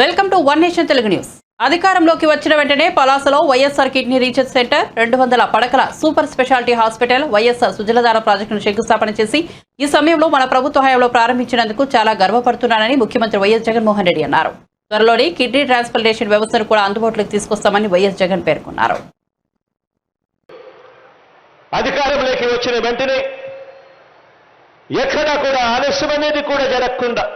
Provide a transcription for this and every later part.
Welcome to one nation Telugu news. అధికారంలోకి వచ్చిన వెంటనే పలాసలో వైఎస్ఆర్ కిడ్నీ రీసెర్చ్ సెంటర్ రెండు వందల పడకల super speciality hospital YSR Sujaladhara ప్రాజెక్టును శంకుస్థాపన చేసి ఈ సమయంలో మన ప్రభుత్వ హయాంలో ప్రారంభించినందుకు చాలా గర్వపడుతున్నానని ముఖ్యమంత్రి వైఎస్ జగన్మోహన్ రెడ్డి అన్నారు. త్వరలోనే కిడ్నీ ట్రాన్స్ప్లాంటేషన్ వ్యవస్థను కూడా అందుబాటులోకి తీసుకొస్తామని వైఎస్ జగన్ పేర్కొన్నారు. అధికారంలోకి వచ్చిన వెంటనే ఎక్కడా కూడా ఆలస్యం అనేది కూడా జరగకుండా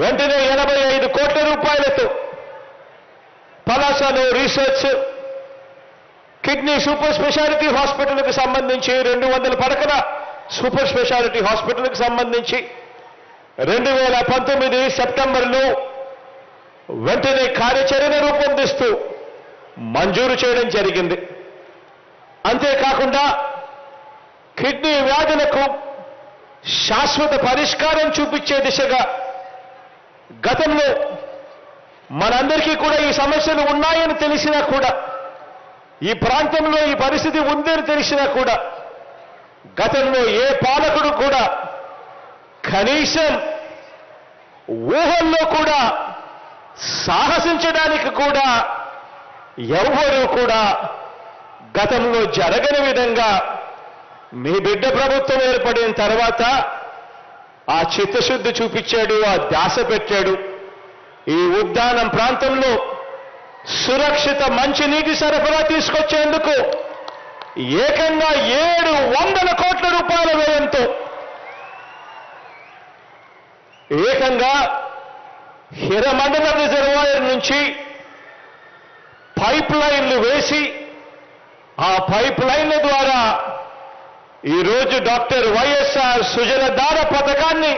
వెంటనే ఎనభై ఐదు కోట్ల రూపాయలతో పలాసలో రీసెర్చ్ కిడ్నీ సూపర్ స్పెషాలిటీ హాస్పిటల్కి సంబంధించి రెండు వందల పడకల సూపర్ స్పెషాలిటీ హాస్పిటల్కి సంబంధించి రెండు వేల పంతొమ్మిది సెప్టెంబర్లో వెంటనే కార్యాచరణ రూపొందిస్తూ మంజూరు చేయడం జరిగింది. అంతేకాకుండా కిడ్నీ వ్యాధులకు శాశ్వత పరిష్కారం చూపించే దిశగా గతంలో మనందరికీ కూడా ఈ సమస్యలు ఉన్నాయని తెలిసినా కూడా ఈ ప్రాంతంలో ఈ పరిస్థితి ఉందని తెలిసినా కూడా గతంలో ఏ పాలకుడు కూడా కనీసం ఊహల్లో కూడా సాహసించడానికి కూడా ఎవరూ కూడా గతంలో జరగని విధంగా మీ బిడ్డ ప్రభుత్వం ఏర్పడిన తర్వాత ఆ చిత్తశుద్ధి చూపించాడు ఆ ధ్యాస పెట్టాడు. ఈ ఉద్యానం ప్రాంతంలో సురక్షిత మంచినీటి సరఫరా తీసుకొచ్చేందుకు ఏకంగా ఏడు వందల కోట్ల రూపాయల వ్యయంతో ఏకంగా హిరమండల రిజర్వాయర్ నుంచి పైప్ లైన్లు వేసి ఆ పైప్ లైన్ల ఈరోజు డాక్టర్ వైఎస్ఆర్ సుజలధార పథకాన్ని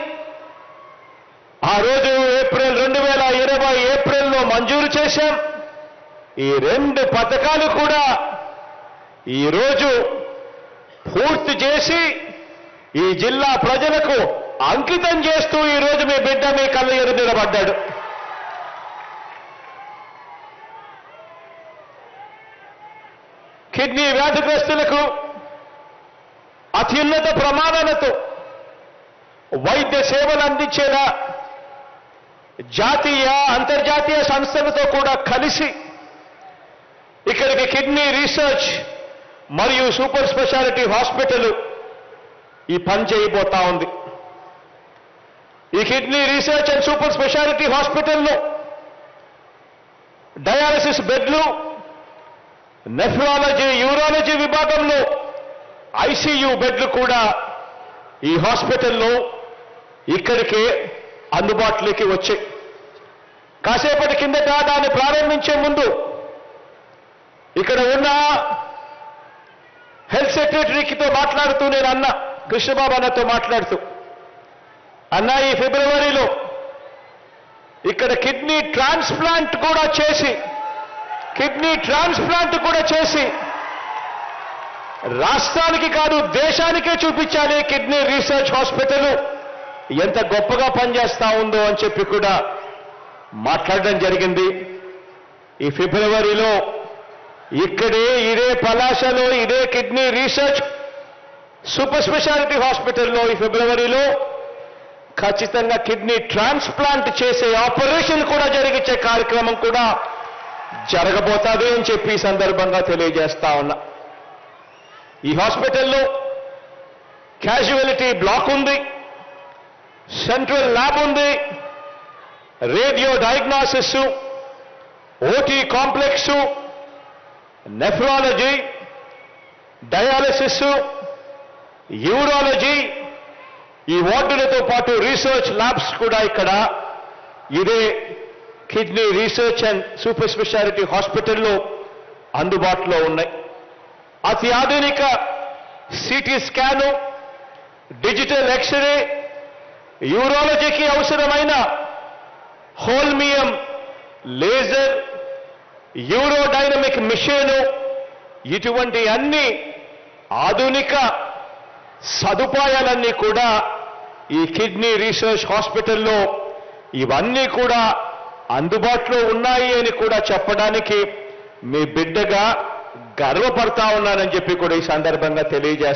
ఆ రోజు ఏప్రిల్ రెండు వేల ఇరవై ఏప్రిల్లో మంజూరు చేశాం. ఈ రెండు పథకాలు కూడా ఈరోజు పూర్తి చేసి ఈ జిల్లా ప్రజలకు అంకితం చేస్తూ ఈరోజు మీ బిడ్డ మీ కళ్ళ ఎదురు నిలబడ్డాడు. కిడ్నీ వ్యాధిగ్రస్తులకు అత్యున్నత ప్రమాణాలతో వైద్య సేవలు అందించేలా జాతీయ అంతర్జాతీయ సంస్థలతో కూడా కలిసి ఇక్కడికి కిడ్నీ రీసెర్చ్ మరియు సూపర్ స్పెషాలిటీ హాస్పిటల్ ఈ పని చేయబోతా ఉంది. ఈ kidney research and super speciality హాస్పిటల్లో డయాలసిస్ బెడ్లు నెఫ్రాలజీ యూరాలజీ విభాగంలో ఐసీయూ బెడ్లు కూడా ఈ హాస్పిటల్లో ఇక్కడికే అందుబాటులోకి వచ్చాయి. కాసేపటి కిందట దాన్ని ప్రారంభించే ముందు ఇక్కడ ఉన్న హెల్త్ సెక్రటరీతో మాట్లాడుతూ నేను అన్న కృష్ణబాబు అన్నతో మాట్లాడుతూ అన్న ఈ ఫిబ్రవరిలో ఇక్కడ కిడ్నీ ట్రాన్స్ప్లాంట్ కూడా చేసి కిడ్నీ ట్రాన్స్ప్లాంట్ కూడా చేసి రాష్ట్రానికి కాదు దేశానికే చూపించాలి కిడ్నీ రీసెర్చ్ హాస్పిటల్. ఎంత గొప్పగా పనిచేస్తా ఉందో అని చెప్పి కూడా మాట్లాడడం జరిగింది. ఈ ఫిబ్రవరిలో ఇక్కడే ఇదే పలాసలో ఇదే కిడ్నీ రీసెర్చ్ సూపర్ స్పెషాలిటీ హాస్పిటల్లో ఈ ఫిబ్రవరిలో ఖచ్చితంగా కిడ్నీ ట్రాన్స్ప్లాంట్ చేసే ఆపరేషన్ కూడా జరిగించే కార్యక్రమం కూడా జరగబోతుంది అని చెప్పి ఈ సందర్భంగా తెలియజేస్తా ఉన్నా. ఈ హాస్పిటల్లో క్యాజువాలిటీ బ్లాక్ ఉంది సెంట్రల్ ల్యాబ్ ఉంది radio diagnosis OT complex nephrology dialysis urology ఈ వార్డులతో పాటు రీసెర్చ్ ల్యాబ్స్ కూడా ఇక్కడ. ఇదే kidney research and super speciality హాస్పిటల్లో అందుబాటులో ఉన్నాయి. అతి ఆధునిక CT scan digital X ray యూరాలజీకి అవసరమైన హోల్మియం లేజర్ యూరోడైనమిక్ మిషను ఇటువంటి అన్ని ఆధునిక సదుపాయాలన్నీ కూడా ఈ కిడ్నీ రీసెర్చ్ హాస్పిటల్లో ఇవన్నీ కూడా అందుబాటులో ఉన్నాయి అని కూడా చెప్పడానికి మీ బిడ్డగా గర్వపడతా ఉన్నానని చెప్పి కూడా ఈ సందర్భంగా తెలియజేస్తాను